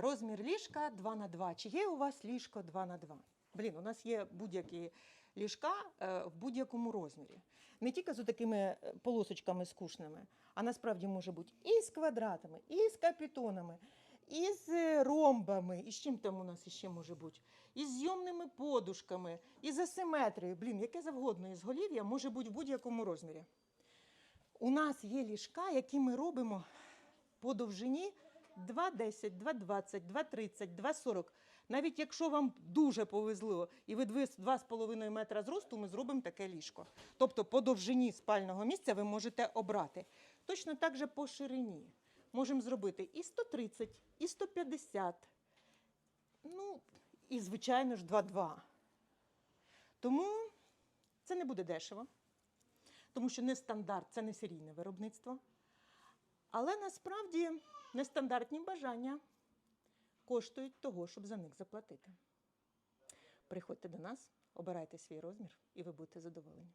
Розмір ліжка 2 на 2. Чи є у вас ліжко 2 на 2? Блін, у нас є будь-які ліжка е, в будь-якому розмірі. Не тільки з такими е, полосочками скучними, а насправді може бути і з квадратами, і з капітонами, і з е, ромбами, і з чим там у нас іще може бути, і з зйомними подушками, і з асиметрією. Блін, яке завгодно ізголів'я може бути в будь-якому розмірі. У нас є ліжка, які ми робимо по довжині 2,10, 2,20, 2,30, 2,40. Навіть якщо вам дуже повезло і ви 2,5 метра зросту, ми зробимо таке ліжко. Тобто по довжині спального місця ви можете обрати. Точно так же по ширині. Можемо зробити і 130, і 150. Ну, і, звичайно ж, 2,2. Тому це не буде дешево тому що не стандарт, це не серійне виробництво. Але насправді нестандартні бажання коштують того, щоб за них заплатити. Приходьте до нас, обирайте свій розмір, і ви будете задоволені.